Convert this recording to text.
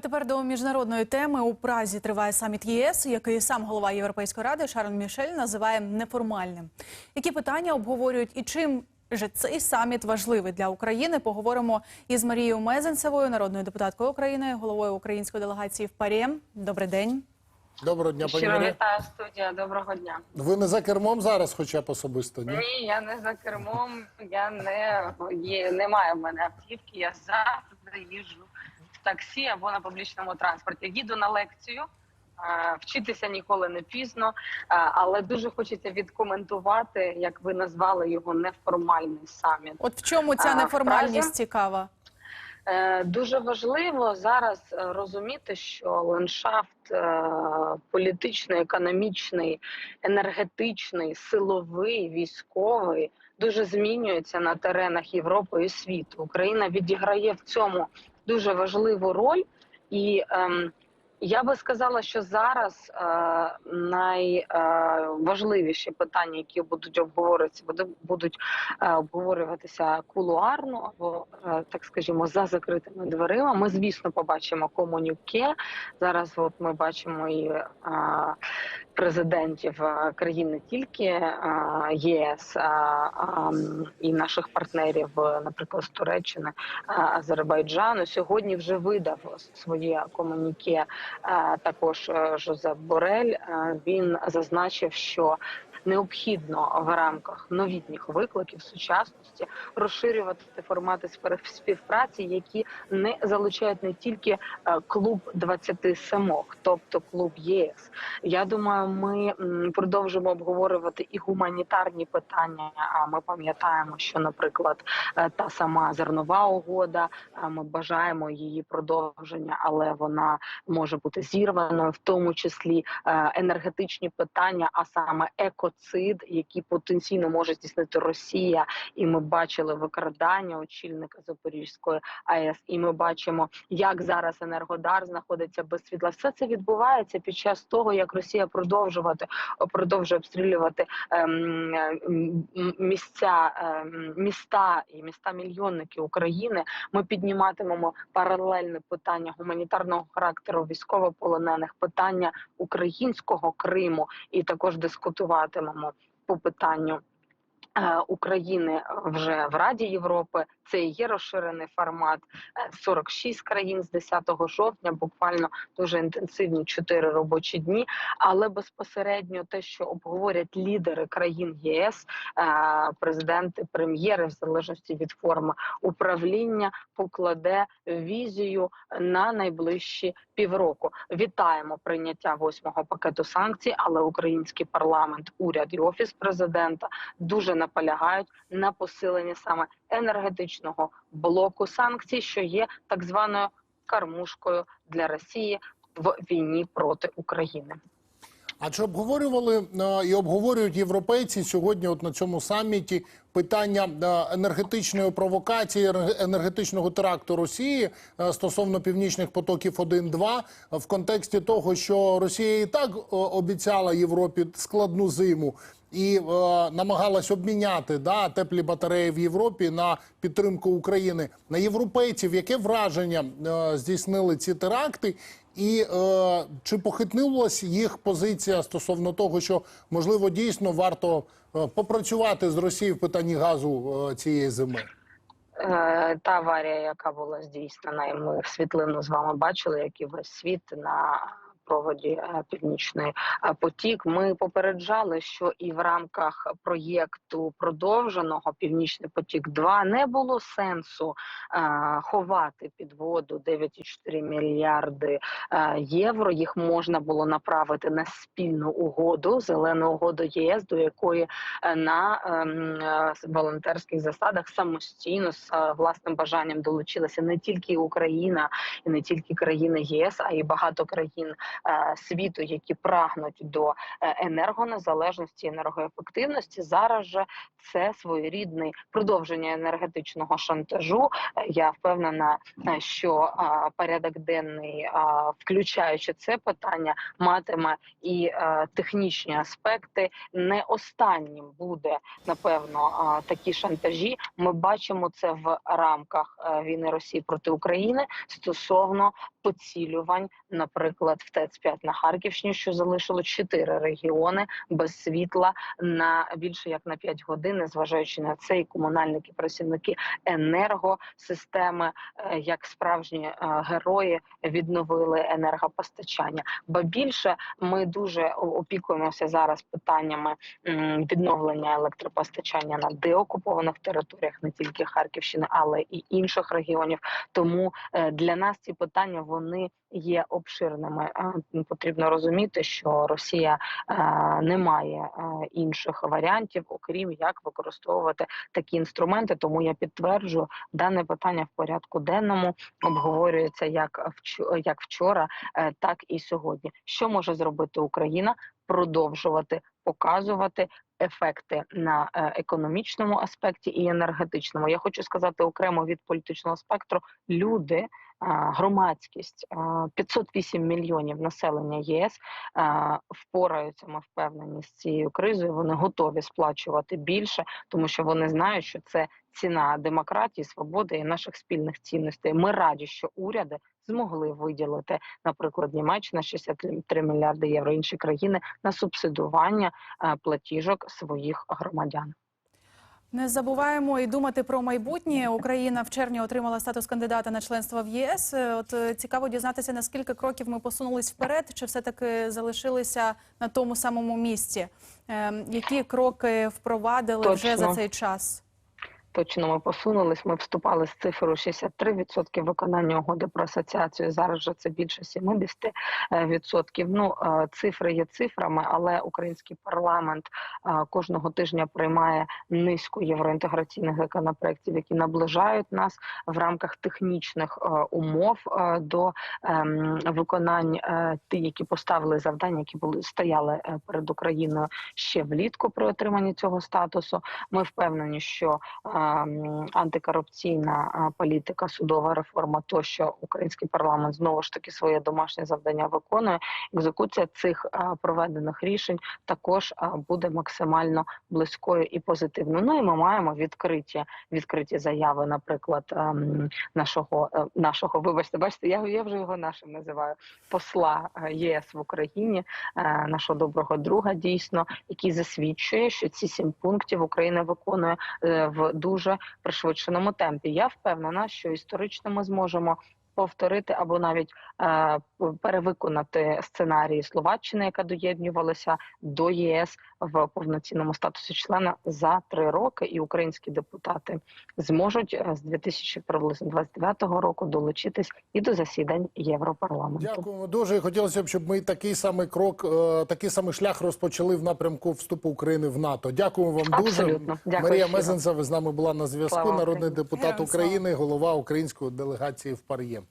А тепер до міжнародної теми у Празі триває саміт ЄС, який сам голова Європейської ради Шарон Мішель називає неформальним. Які питання обговорюють і чим же цей саміт важливий для України? Поговоримо із Марією Мезенцевою, народною депутаткою України, головою української делегації в ПАРЄ. Добрий день. Доброго дня, пані Щиро Марія. вітаю студія. Доброго дня. Ви не за кермом зараз, хоча б особисто, ні? Ні, я не за кермом. Я не є, немає в мене автівки. Я завжди їжджу таксі або на публічному транспорті. Їду на лекцію. Вчитися ніколи не пізно, але дуже хочеться відкоментувати, як ви назвали його неформальний саміт. От в чому ця неформальність цікава? Е, Дуже важливо зараз е, розуміти, що ландшафт е, політичний, економічний, енергетичний, силовий, військовий дуже змінюється на теренах Європи і світу. Україна відіграє в цьому дуже важливу роль, і ем, я би сказала, що зараз е, найважливіші питання, які будуть обговорюватися, будуть е, обговорюватися кулуарно або е, так скажімо за закритими дверима. Ми звісно побачимо комунюке. Зараз от ми бачимо і е, президентів е, країн не тільки е, ЄС а, і наших партнерів, е, наприклад, з Туреччини, Азербайджану. Сьогодні вже видав своє комуніке також Жозеп Борель. Він зазначив, що необхідно в рамках новітніх викликів сучасності розширювати формати співпраці, які не залучають не тільки е, клуб 27, тобто клуб ЄС. Я думаю, ми продовжимо обговорювати і гуманітарні питання. А ми пам'ятаємо, що, наприклад, е, та сама зернова угода, е, ми бажаємо її продовження, але вона може бути зірваною, в тому числі енергетичні питання, а саме екоцид, які потенційно може здійснити Росія, і ми бачили викрадання очільника Запорізької АЕС. І ми бачимо, як зараз енергодар знаходиться без світла. Все це відбувається під час того, як Росія продовжувати продовжує обстрілювати ем, ем, місця, ем, міста і міста мільйонники України. Ми підніматимемо паралельне питання гуманітарного характеру військовополонених, питання українського Криму, і також дискутуватимемо по питанню. Е, України вже в Раді Європи це і є розширений формат. Е, 46 країн з 10 жовтня, буквально дуже інтенсивні 4 робочі дні. Але безпосередньо те, що обговорять лідери країн ЄС, е, президенти, прем'єри, в залежності від форми управління, покладе візію на найближчі півроку. Вітаємо прийняття восьмого пакету санкцій, але український парламент, уряд і офіс президента дуже наполягають на посиленні саме енергетичного блоку санкцій, що є так званою кормушкою для Росії в війні проти України. А чи обговорювали і обговорюють європейці сьогодні, от на цьому саміті, питання енергетичної провокації, енергетичного теракту Росії стосовно північних потоків 1-2 в контексті того, що Росія і так обіцяла Європі складну зиму. І е, намагалась обміняти да, теплі батареї в Європі на підтримку України на європейців. Яке враження е, здійснили ці теракти? І е, чи похитнулась їх позиція стосовно того, що можливо дійсно варто е, попрацювати з Росією в питанні газу е, цієї зими? Е, Та аварія, яка була здійснена, і ми світлину з вами бачили, як і весь світ на проводі е, північний е, потік. Ми попереджали, що і в рамках проєкту продовженого Північний потік 2 не було сенсу е, ховати під воду 9,4 мільярди євро. Їх можна було направити на спільну угоду, зелену угоду ЄС, до якої на ем, волонтерських засадах самостійно з власним бажанням долучилася не тільки Україна і не тільки країни ЄС, а й багато країн світу, які прагнуть до е, енергонезалежності, енергоефективності. Зараз же це своєрідний продовження енергетичного шантажу. Е, Я впевнена, е, що е, порядок денний, е, включаючи це питання, матиме і е, технічні аспекти. Не останнім буде напевно е, такі шантажі. Ми бачимо це в рамках е, війни Росії проти України стосовно поцілювань, наприклад, в ТЕЦ 5 на Харківщині, що залишило чотири регіони без світла на більше як на 5 годин, незважаючи на це, і комунальники, працівники енергосистеми, е, як справжні е, герої, відновили енергопостачання. Ба більше ми дуже опікуємося зараз питаннями відновлення електропостачання на деокупованих територіях, не тільки Харківщини, але і інших регіонів. Тому е, для нас ці питання вони є обширними. Потрібно розуміти, що Росія е, не має е, інших варіантів, окрім як використовувати такі інструменти. Тому я підтверджую, дане питання в порядку денному обговорюється як як вчора, е, так і сьогодні. Що може зробити Україна? Продовжувати показувати ефекти на е, економічному аспекті і енергетичному. Я хочу сказати окремо від політичного спектру. Люди, е, громадськість, е, 508 мільйонів населення ЄС е, впораються. Ми впевнені з цією кризою. Вони готові сплачувати більше, тому що вони знають, що це ціна демократії, свободи і наших спільних цінностей. Ми раді, що уряди змогли виділити, наприклад, Німеччина 63 мільярди євро, інші країни на субсидування е, платіжок своїх громадян. Не забуваємо і думати про майбутнє. Україна в червні отримала статус кандидата на членство в ЄС. Е, От е, цікаво дізнатися, на скільки кроків ми посунулись вперед, чи все таки залишилися на тому самому місці. Ем, Які кроки впровадили вже за цей час? Точно ми посунулись. Ми вступали з цифрою 63% виконання угоди про асоціацію. Зараз вже це більше 70%. Ну е, цифри є цифрами, але український парламент е, кожного тижня приймає низку євроінтеграційних законопроєктів, які наближають нас в рамках технічних е, умов е, до ем, виконань е, ті, які поставили завдання, які були стояли е, перед Україною ще влітку при отриманні цього статусу. Ми впевнені, що антикорупційна політика, судова реформа, тощо український парламент знову ж таки своє домашнє завдання виконує. Екзекуція цих проведених рішень також буде максимально близькою і позитивною. Ну і ми маємо відкриті відкриті заяви, наприклад, нашого е, нашого, вибачте, бачите, я, я вже його нашим називаю посла е, ЄС в Україні, е, нашого доброго друга, дійсно, який засвідчує, що ці сім пунктів Україна виконує в дуже пришвидшеному темпі. Я впевнена, що історично ми зможемо. Повторити або навіть е, перевиконати сценарії Словаччини, яка доєднувалася до ЄС в повноцінному статусі члена за три роки, і українські депутати зможуть е, з 2029 року долучитись і до засідань Європарламенту. Дякуємо дуже. Хотілося б, щоб ми такий самий крок, е, такий самий шлях розпочали в напрямку вступу України в НАТО. Дякуємо вам дуже. Дякую Марія. Мезенцева з нами була на зв'язку. Народний депутат України, голова української делегації в Пар'є.